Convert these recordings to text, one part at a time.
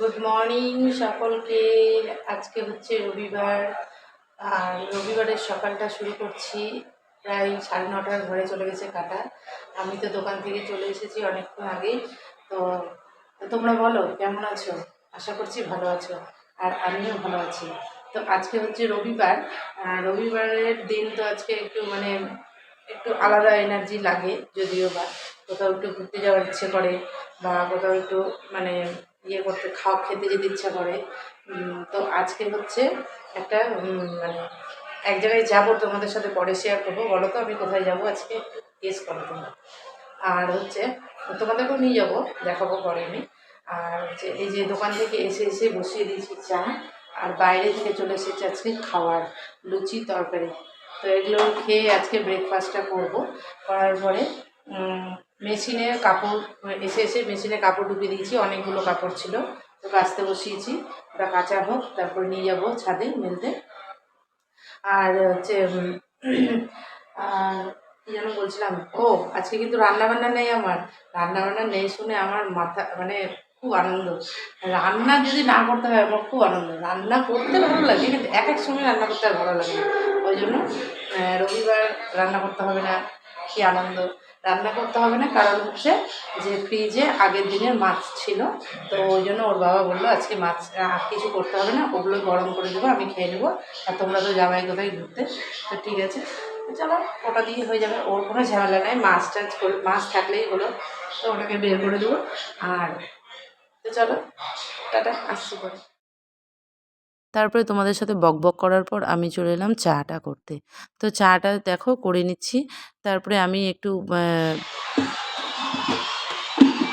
Good morning সকলকে। আজকে হচ্ছে রবিবার। আর রবিবারের সকালটা শুরু করছি। প্রায় সাড়ে নটার ঘরে চলে গেছে কাটা। আমি তো দোকান থেকে চলে এসেছি অনেকক্ষণ আগেই। তো তোমরা বলো, কেমন আছো? আশা করছি ভালো আছো। আর আমিও ভালো আছি। তো আজকে হচ্ছে রবিবার। রবিবারের দিন তো আজকে একটু মানে একটু আলাদা এনার্জি লাগে, যদিও বা। কোথাও একটু ঘুরতে যাওয়ার ইচ্ছে করে বা কোথাও একটু মানে ইয়ে করতে খাওয়া খেতে যেতে ইচ্ছা করে। তো আজকে হচ্ছে একটা মানে এক জায়গায় যাব তোমাদের সাথে, পরে শেয়ার করব। বলো তো আমি কোথায় যাব আজকে? গেস করো তোমরা। আর হচ্ছে তোমাদেরকেও নিয়ে যাব, দেখাবো পরে আমি। আর হচ্ছে এই যে দোকান থেকে এসে এসে বসিয়ে দিয়েছি চা। আর বাইরে থেকে চলে এসেছে আজকে খাওয়ার লুচি তরকারি। তো এগুলো খেয়ে আজকে ব্রেকফাস্টটা করব। করার পরে উম, মেশিনে কাপড় এসে এসে মেশিনে কাপড় ঢুকিয়ে দিয়েছি অনেকগুলো কাপড় ছিল। তো কাচতে বসিয়েছি ওটা কাঁচা হোক তারপর নিয়ে যাব ছাদে মেলতে। আর হচ্ছে যেন বলছিলাম? ও আজকে কিন্তু রান্না বান্না নেই আমার। রান্নাবান্না নেই শুনে আমার মাথা মানে খুব আনন্দ। রান্না যদি না করতে হয় আমার খুব আনন্দ। রান্না করতে ভালো লাগে কিন্তু এক এক সময় রান্না করতে আর ভালো লাগে না। ওই জন্য রবিবার রান্না করতে হবে না কি আনন্দ। রান্না করতে হবে না, কারণ হচ্ছে যে ফ্রিজে আগের দিনের মাছ ছিল, তো ওই জন্য ওর বাবা বলল আজকে মাছ আর কিছু করতে হবে না, ওগুলো গরম করে দেবো, আমি খেয়ে নেব, আর তোমরা তো জামাই কোথায় ঘুরতে, তো ঠিক আছে। চলো, ওটা দিয়ে হয়ে যাবে, ওর কোনো ঝামেলা নাই, মাছ টাছ করে, মাছ থাকলেই হলো, তো ওটাকে বের করে দেবো, আর তো চলো, টাটা, আসছি পরে। তারপরে তোমাদের সাথে বকবক করার পর আমি চলে এলাম চাটা করতে। তো চাটা দেখো করে নিচ্ছি। তারপরে আমি একটু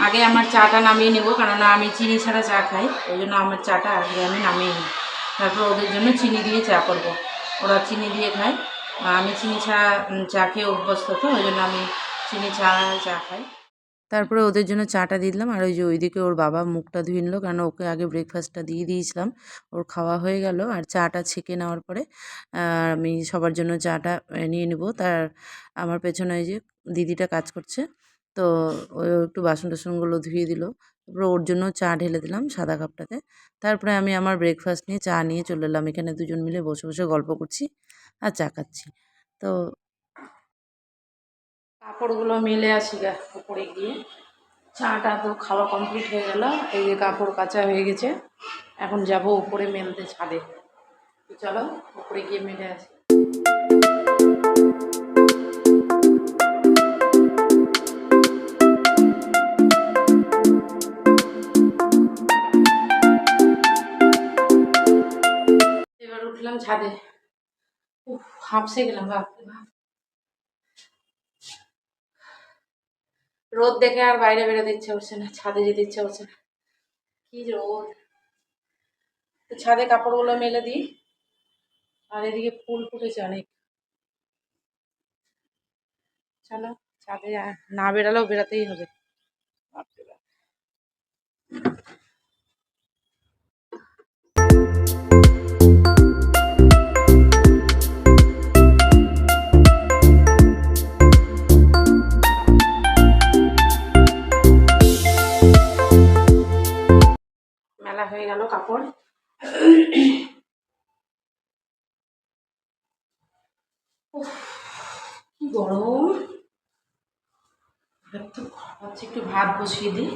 আগে আমার চাটা নামিয়ে নেব কেননা আমি চিনি ছাড়া চা খাই। ওই জন্য আমার চাটা আগে আমি নামিয়ে নিই। তারপর ওদের জন্য চিনি দিয়ে চা করব। ওরা চিনি দিয়ে খায়। আমি চিনি ছাড়া চা খেয়ে অভ্যস্ত তো, ওই জন্য আমি চিনি ছাড়া চা খাই। তারপরে ওদের জন্য চাটা দিয়ে দিলাম। আর ওই যে ওইদিকে ওর বাবা মুখটা ধুয়ে নিল, কারণ ওকে আগে ব্রেকফাস্টটা দিয়ে দিয়েছিলাম। ওর খাওয়া হয়ে গেল আর চাটা ছেঁকে নেওয়ার পরে আমি সবার জন্য চাটা নিয়ে নেব। তার, আমার পেছনে ওই যে দিদিটা কাজ করছে, তো ও একটু বাসন টাসনগুলো ধুয়ে দিল। তারপরে ওর জন্য চা ঢেলে দিলাম সাদা কাপটাতে। তারপরে আমি আমার ব্রেকফাস্ট নিয়ে চা নিয়ে চলে এলাম। এখানে দুজন মিলে বসে বসে গল্প করছি আর চা খাচ্ছি। তো কাপড়গুলো মেলে আসি গা উপরে গিয়ে। চাটা তো খাওয়া কমপ্লিট হয়ে গেল, এই যে কাপড় কাচা হয়ে গেছে। এখন যাব উপরে মেলতে ছাদে। তো চলো, উপরে গিয়ে মেলে আসি। এবার উঠলাম ছাদে। হাঁপসে গেলাম বাপ রোদ দেখে আর বাইরে বেরোতে ইচ্ছে করছে না, ছাদে যেতে ইচ্ছে করছে না। কি রোদ। তো ছাদে কাপড়গুলো মেলে দিই, আর এদিকে ফুল ফুটেছে অনেক। চলো, ছাদে না বেরালেও বেরাতেই হবে। ভাবছি একটু ভাত বসিয়ে দিই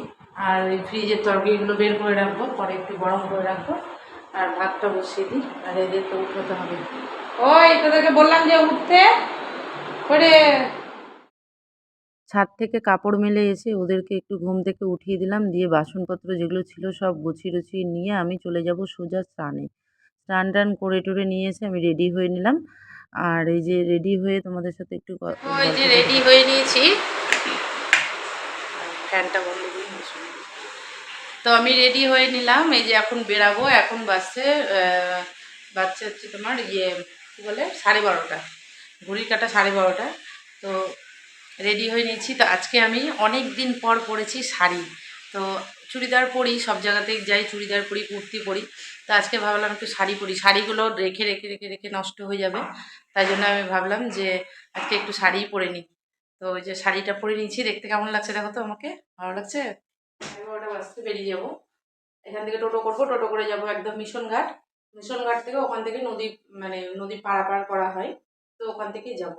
আর ওই ফ্রিজের তরকারিগুলো বের করে রাখব পরে একটু গরম করে রাখব আর ভাতটা বসিয়ে দিই আর এদের তো উঠতে হবে। ওই তোদেরকে বললাম যে উঠতে করে ছাদ থেকে কাপড় মেলে এসে ওদেরকে একটু ঘুম থেকে উঠিয়ে দিলাম দিয়ে বাসনপত্র যেগুলো ছিল সব গুছিয়ে টুছিয়ে নিয়ে আমি চলে যাব সোজা স্নানে। স্নান টান করে টরে নিয়ে এসে আমি রেডি হয়ে নিলাম। আর এই যে রেডি হয়ে তোমাদের সাথে একটু ওই যে রেডি হয়ে নিয়েছি। ফ্যানটা বন্ধ করে তো আমি রেডি হয়ে নিলাম এই যে এখন বেরাবো এখন আহ, বাজছে হচ্ছে তোমার ইয়ে কী বলে সাড়ে বারোটা। ঘড়ির কাটা সাড়ে বারোটা। তো রেডি হয়ে নিয়েছি। তো আজকে আমি অনেক দিন পর পরেছি শাড়ি। তো চুড়িদার পরি সব জায়গাতেই যাই চুড়িদার পরি কুর্তি পরি। তো আজকে ভাবলাম একটু শাড়ি পরি। শাড়িগুলো রেখে রেখে রেখে রেখে নষ্ট হয়ে যাবে। তাই জন্য আমি ভাবলাম যে আজকে একটু শাড়িই পরে নিই। তো ওই যে শাড়িটা পরে নিয়েছি, দেখতে কেমন লাগছে দেখো তো আমাকে? ভালো লাগছে? এগারোটা বাজতে বেরিয়ে যাব। এখান থেকে টোটো করব, টোটো করে যাব একদম মিশন ঘাট মিশন ঘাট থেকে ওখান থেকে নদী মানে নদী পারাপার করা হয়, তো ওখান থেকেই যাব।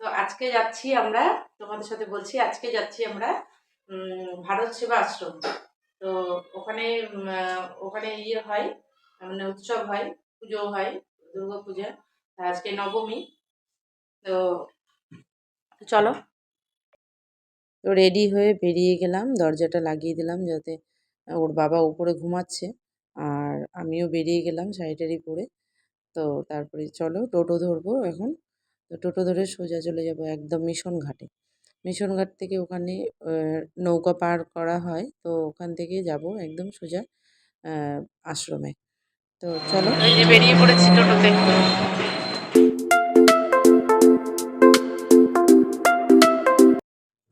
তো আজকে যাচ্ছি আমরা, তোমাদের সাথে বলছি, আজকে যাচ্ছি আমরা ভারত সেবা আশ্রম। তো ওখানে ওখানে ইয়ে হয় মানে উৎসব হয়, পুজো হয়, দুর্গা পূজা আজকে নবমী। তো চলো। তো রেডি হয়ে বেরিয়ে গেলাম, দরজাটা লাগিয়ে দিলাম যাতে ওর বাবা উপরে ঘুমাচ্ছে। আর আমিও বেরিয়ে গেলাম শাড়ি টাড়ি পরে তো তারপরে চলো টোটো ধরবো এখন। তো টোটো ধরে সোজা চলে যাব একদম মিশন ঘাটে। মিশন ঘাট থেকে ওখানে নৌকা পার করা হয়। তো ওখান থেকে যাব একদম সোজা আশ্রমে। তো চলো। বেরিয়ে পড়েছি টোটোতে।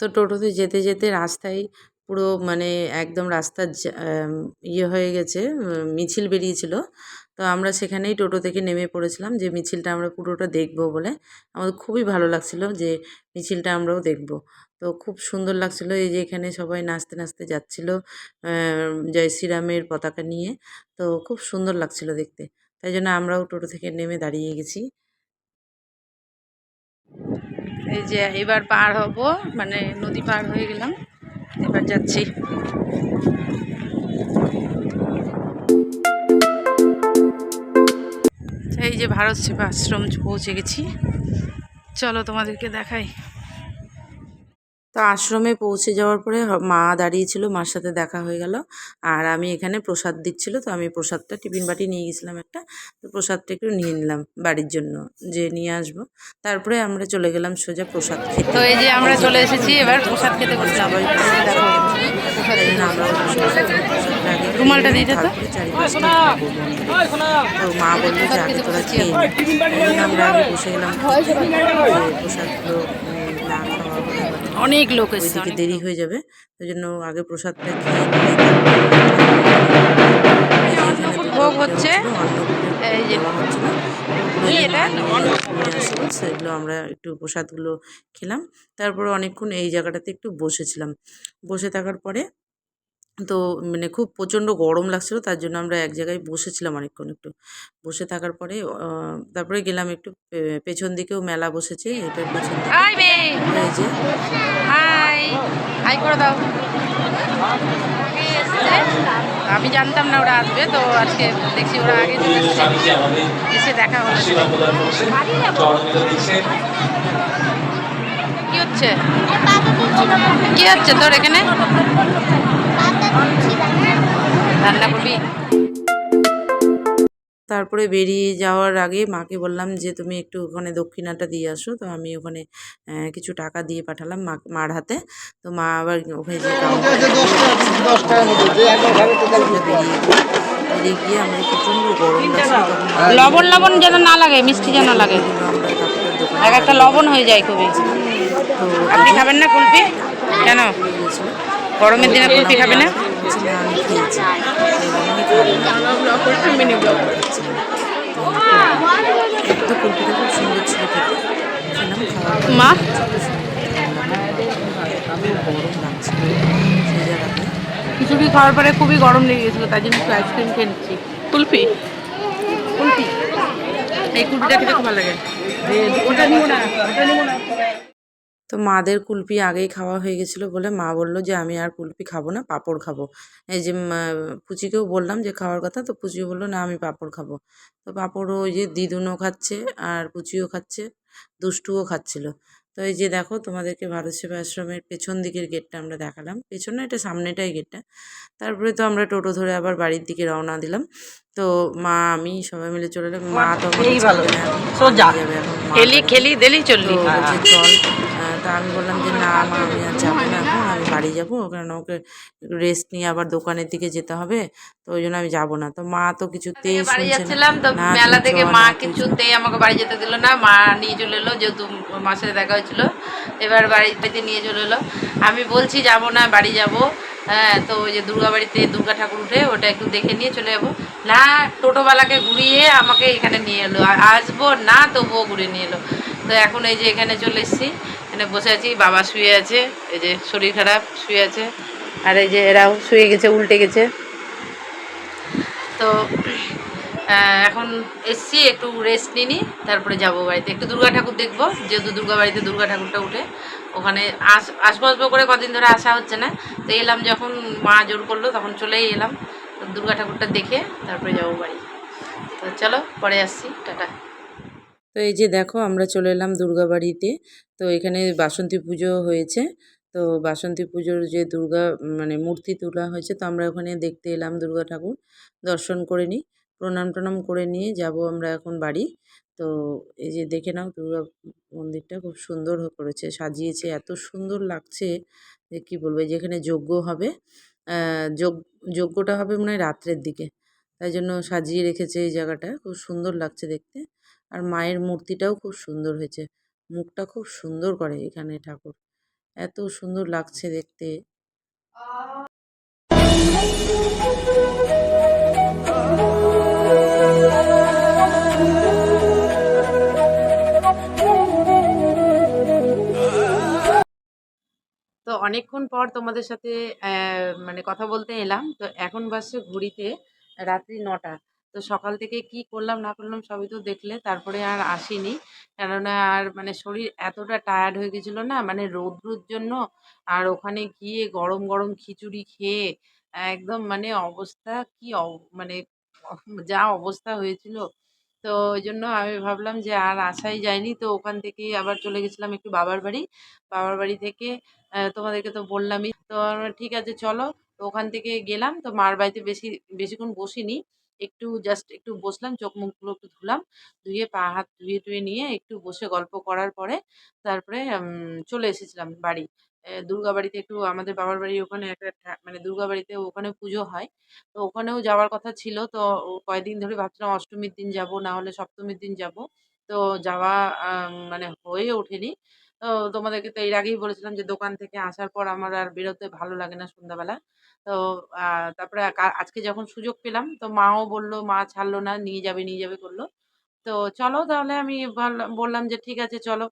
তো টোটোতে যেতে যেতে রাস্তায় পুরো মানে একদম রাস্তার ইয়ে হয়ে গেছে মিছিল বেরিয়েছিল। তো আমরা সেখানেই টোটো থেকে নেমে পড়েছিলাম যে মিছিলটা আমরা পুরোটা দেখব বলে। আমাদের খুবই ভালো লাগছিল যে মিছিলটা আমরাও দেখব। তো খুব সুন্দর লাগছিল এই যে এখানে সবাই নাচতে নাচতে যাচ্ছিল জয় শ্রীরামের পতাকা নিয়ে। তো খুব সুন্দর লাগছিল দেখতে। তাই জন্য আমরাও টোটো থেকে নেমে দাঁড়িয়ে গেছি। এই যে এবার পার হব মানে নদী পার হয়ে গেলাম, এবার যাচ্ছি। এই যে ভারত সেবা আশ্রম পৌঁছে গেছি। চলো তোমাদেরকে দেখাই। তো আশ্রমে পৌঁছে যাওয়ার পরে মা দাঁড়িয়েছিল মার সাথে দেখা হয়ে গেল। আর আমি এখানে প্রসাদ দিচ্ছিল তো আমি প্রসাদটা টিফিন বাটি নিয়ে গেছিলাম একটা। তো প্রসাদটা একটু নিয়ে নিলাম বাড়ির জন্য যে নিয়ে আসব। তারপরে আমরা চলে গেলাম সোজা প্রসাদ খেতে। তো এই যে আমরা চলে এসেছি এবার প্রসাদ খেতে বসে রুমালটা দিয়ে তো। মা বলল যে আগে তোরা খেয়ে নে। তাই জন্য আমরা বসে গেলাম। প্রসাদগুলো উম, না খাওয়া হলে আবার অনেক লোক এসেছে থেকে দেরি হয়ে যাবে ওই জন্য আগে প্রসাদটা খেয়ে নিয়ে এই যে অন্নকূট ভোগ হচ্ছে। এই যে সেগুলো আমরা একটু প্রসাদগুলো খেলাম। তারপরে অনেকক্ষণ এই জায়গাটাতে একটু বসেছিলাম। বসে থাকার পরে তো মানে খুব প্রচণ্ড গরম লাগছিল তার জন্য আমরা এক জায়গায় বসেছিলাম অনেকক্ষণ একটু। বসে থাকার পরে তারপরে গেলাম একটু পেছন দিকেও মেলা বসেছে এটার পেছন দিকে। হাই বে এই যে। হাই! হাই করে দাও। আমি জানতাম না ওরা আসবে তো আজকে দেখছি ওরা আগে এসে দেখা হলো। কি হচ্ছে? কি হচ্ছে তোর এখানে? রান্না করবি তারপরে বেরিয়ে যাওয়ার আগে মাকে বললাম যে তুমি একটু ওখানে দক্ষিণাটা দিয়ে আসো। তো আমি ওখানে কিছু টাকা দিয়ে পাঠালাম মা মার হাতে। তো মা আবার ওখানে যে বেরিয়ে গিয়ে আমরা প্রচণ্ড গরম লবণ লবণ যেন না লাগে মিষ্টি যেন লাগে। এক একটা লবণ হয়ে যায় খুবই। তো আপনি খাবেন না কুলফি? কেন? গরমের দিনে কুলফি খাবে না? কুলপিটা মা? খিচুড়ি খাওয়ার পরে খুবই গরম লেগে গেছিল, তাই জন্য একটু আইসক্রিম খেয়ে নিচ্ছি। কুলফি? কুলফি। এই কুলফিটা খেতে খুব ভালো লাগে। তো মাদের কুলপি আগেই খাওয়া হয়ে গেছিল বলে মা বলল যে, আমি আর কুলপি খাব না, পাঁপড় খাব। এই যে পুচিকেও বললাম যে, খাওয়ার কথা। তো পুচি বলল, না, আমি পাপড় খাব। তো পাঁপড়ও ওই যে, দিদুনও খাচ্ছে আর পুচিও খাচ্ছে, দুষ্টুও খাচ্ছিল। তো এই যে দেখো তোমাদেরকে ভারত সেবা আশ্রমের পেছন দিকের গেটটা আমরা দেখালাম। পেছন না এটা সামনেটাই গেটটা। তারপরে তো আমরা টোটো ধরে আবার বাড়ির দিকে রওনা দিলাম। তো মা আমি সবাই মিলে চলে এলাম। মা তো খেলি খেলি দিলি চললি। চল। তা আমি বললাম যে না মা আমি আর যাব না এখন। বাড়ি যাব কারণ ওকে রেস্ট নিয়ে আবার দোকানের দিকে যেতে হবে তো ওই জন্য আমি যাব না। তো মা তো কিছুতেই বাড়ি যাচ্ছিলাম তো মেলা থেকে মা কিছুতেই আমাকে বাড়ি যেতে দিল না মা নিয়ে চলে এলো যেহেতু মার সাথে দেখা হয়েছিল এবার বাড়ি বাড়িতে নিয়ে চলে এলো। আমি বলছি যাব না বাড়ি যাব। হ্যাঁ তো ওই যে দুর্গা বাড়িতে দুর্গা ঠাকুর উঠে ওটা একটু দেখে নিয়ে চলে যাব। না টোটোওয়ালাকে ঘুরিয়ে আমাকে এখানে নিয়ে এলো আসব না তবুও ঘুরে নিয়ে এলো। তো এখন এই যে এখানে চলে এসেছি এখানে বসে আছি, বাবা শুয়ে আছে, এই যে শরীর খারাপ, শুয়ে আছে, আর এই যে এরাও শুয়ে গেছে, উল্টে গেছে। তো এখন এসছি, একটু রেস্ট নিনি তারপরে যাব বাড়িতে। একটু দুর্গা ঠাকুর দেখব, যেহেতু দুর্গা বাড়িতে দুর্গা ঠাকুরটা উঠে। ওখানে আস আসব আসব করে কদিন ধরে আসা হচ্ছে না। তো এলাম যখন মা জোর করল, তখন চলেই এলাম। দুর্গা ঠাকুরটা দেখে তারপরে যাব বাড়ি। তো চলো, পরে আসছি, টাটা। তো এই যে দেখো, আমরা চলে এলাম দুর্গাবাড়িতে তো এখানে বাসন্তী পুজো হয়েছে। তো বাসন্তী পুজোর যে দুর্গা মানে মূর্তি তোলা হয়েছে, তো আমরা ওখানে দেখতে এলাম দুর্গা ঠাকুর। দর্শন করে নিই, প্রণাম টনাম করে নিয়ে যাব আমরা এখন বাড়ি। তো এই যে দেখে নাও, দুর্গা মন্দিরটা খুব সুন্দর করেছে, সাজিয়েছে, এত সুন্দর লাগছে যে কী বলব যেখানে যজ্ঞ হবে। যজ্ঞটা হবে মনে হয় রাত্রের দিকে। তাই জন্য সাজিয়ে রেখেছে এই জায়গাটা, খুব সুন্দর লাগছে দেখতে। আর মায়ের মূর্তিটাও খুব সুন্দর হয়েছে। মুখটা খুব সুন্দর করে এখানে ঠাকুর। এত সুন্দর লাগছে দেখতে। তো অনেকক্ষণ পর তোমাদের সাথে মানে কথা বলতে এলাম। তো এখন বাসে ঘড়িতে রাত্রি নটা। তো সকাল থেকে কি করলাম, না করলাম সবই তো দেখলে। তারপরে আর আসিনি। কেননা আর মানে শরীর এতটা টায়ার্ড হয়ে গেছিল না মানে রৌদ্রুর জন্য। আর ওখানে গিয়ে গরম গরম খিচুড়ি খেয়ে একদম মানে অবস্থা কি মানে যা অবস্থা হয়েছিল। তো ওই জন্য আমি ভাবলাম যে আর আসাই যায়নি। তো ওখান থেকে আবার চলে গেছিলাম একটু বাবার বাড়ি। বাবার বাড়ি থেকে তোমাদেরকে তো বললামই। তো ঠিক আছে, চলো। তো ওখান থেকে গেলাম। তো মার বাড়িতে বেশি, বেশিক্ষণ বসিনি। একটু জাস্ট একটু বসলাম, চোখ মুখগুলো একটু ধুলাম, ধুয়ে পা হাত ধুয়ে টুয়ে নিয়ে একটু বসে গল্প করার পরে তারপরে চলে এসেছিলাম বাড়ি। দুর্গা বাড়িতে একটু আমাদের বাবার বাড়ি ওখানে একটা মানে দুর্গা বাড়িতে ওখানে পুজো হয়। তো ওখানেও যাওয়ার কথা ছিল। তো কয়েকদিন ধরে ভাবছিলাম অষ্টমীর দিন যাব, না হলে সপ্তমীর দিন যাব। তো যাওয়া মানে হয়ে ওঠেনি। তো তোমাদেরকে তো এর আগেই বলেছিলাম যে দোকান থেকে আসার পর আমার আর বেরোতে ভালো লাগে না সন্ধ্যাবেলা। তো তারপরে আজকে যখন সুযোগ পেলাম, তো মাও বলল, মা ছাড়লো না, নিয়ে যাবে নিয়ে যাবে করল। তো চলো তাহলে আমি বললাম যে ঠিক আছে, চলো।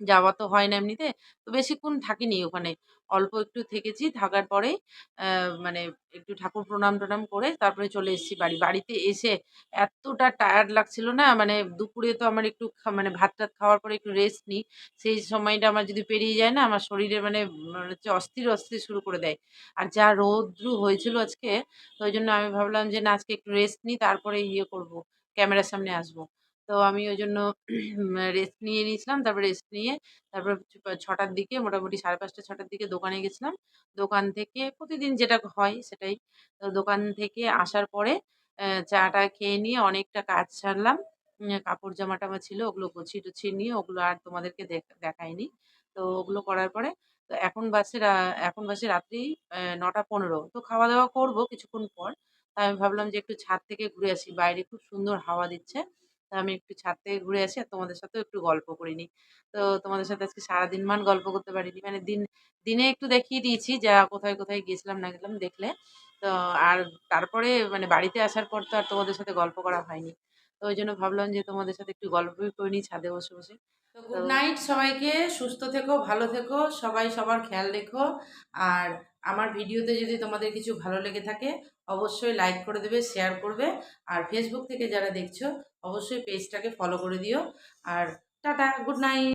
যাওয়া তো হয় না এমনিতে। তো বেশিক্ষণ থাকিনি ওখানে। অল্প একটু থেকেছি থাকার আহ, মানে একটু ঠাকুর প্রণাম টনাম করে তারপরে চলে এসেছি বাড়ি। বাড়িতে এসে এতটা টায়ার্ড লাগছিল না মানে দুপুরে তো আমার একটু খা- মানে ভাত টাত খাওয়ার পরে একটু রেস্ট নিই। সেই সময়টা আমার যদি পেরিয়ে যায় না আমার শরীরে মানে মনে হচ্ছে অস্থির অস্থির শুরু করে দেয়। আর যা রৌদ্রু হয়েছিল আজকে তো ওই জন্য আমি ভাবলাম যে না আজকে একটু রেস্ট নিই তারপরে ইয়ে করব ক্যামেরার সামনে আসব। তো আমি ওই জন্য রেস্ট নিয়ে নিয়েছিলাম। তারপর রেস্ট নিয়ে তারপর ছটার দিকে মোটামুটি সাড়ে পাঁচটা ছটার দিকে দোকানে গেছিলাম। দোকান থেকে প্রতিদিন যেটা হয় সেটাই। তো দোকান থেকে আসার পরে চাটা খেয়ে নিয়ে অনেকটা কাজ উম, কাপড় জামা টামা ছিল ওগুলো গুছিয়ে টুছিয়ে নিয়ে ওগুলো আর তোমাদেরকে দেখ- দেখাইনি। তো ওগুলো করার পরে তো এখন বাসে এখন বাসে রাত্রি নটা পনেরো। তো খাওয়া দাওয়া করব কিছুক্ষণ পর। তা আমি ভাবলাম যে একটু ছাদ থেকে ঘুরে আসি। বাইরে খুব সুন্দর হাওয়া দিচ্ছে। আমি একটু ছাদ থেকে ঘুরে আসি আর তোমাদের সাথেও একটু গল্প করে নিই। তো তোমাদের সাথে আজকে সারাদিন মান গল্প করতে পারিনি। মানে দিন দিনে একটু দেখিয়ে দিয়েছি যা কোথায় কোথায় গেছিলাম না গেলাম দেখলে। তো আর তারপরে মানে বাড়িতে আসার পর তো আর তোমাদের সাথে গল্প করা হয়নি। তো ওই জন্য ভাবলাম যে তোমাদের সাথে একটু গল্পই করে নিই ছাদে বসে বসে। তো গুড নাইট সবাইকে সুস্থ থেকো ভালো থেকো সবাই সবার খেয়াল রেখো। আর আমার ভিডিওতে যদি তোমাদের কিছু ভালো লেগে থাকে অবশ্যই লাইক করে দেবে শেয়ার করবে। আর ফেসবুক থেকে যারা দেখছ অবশ্যই পেজটাকে ফলো করে দিও। আর টাটা গুড নাইট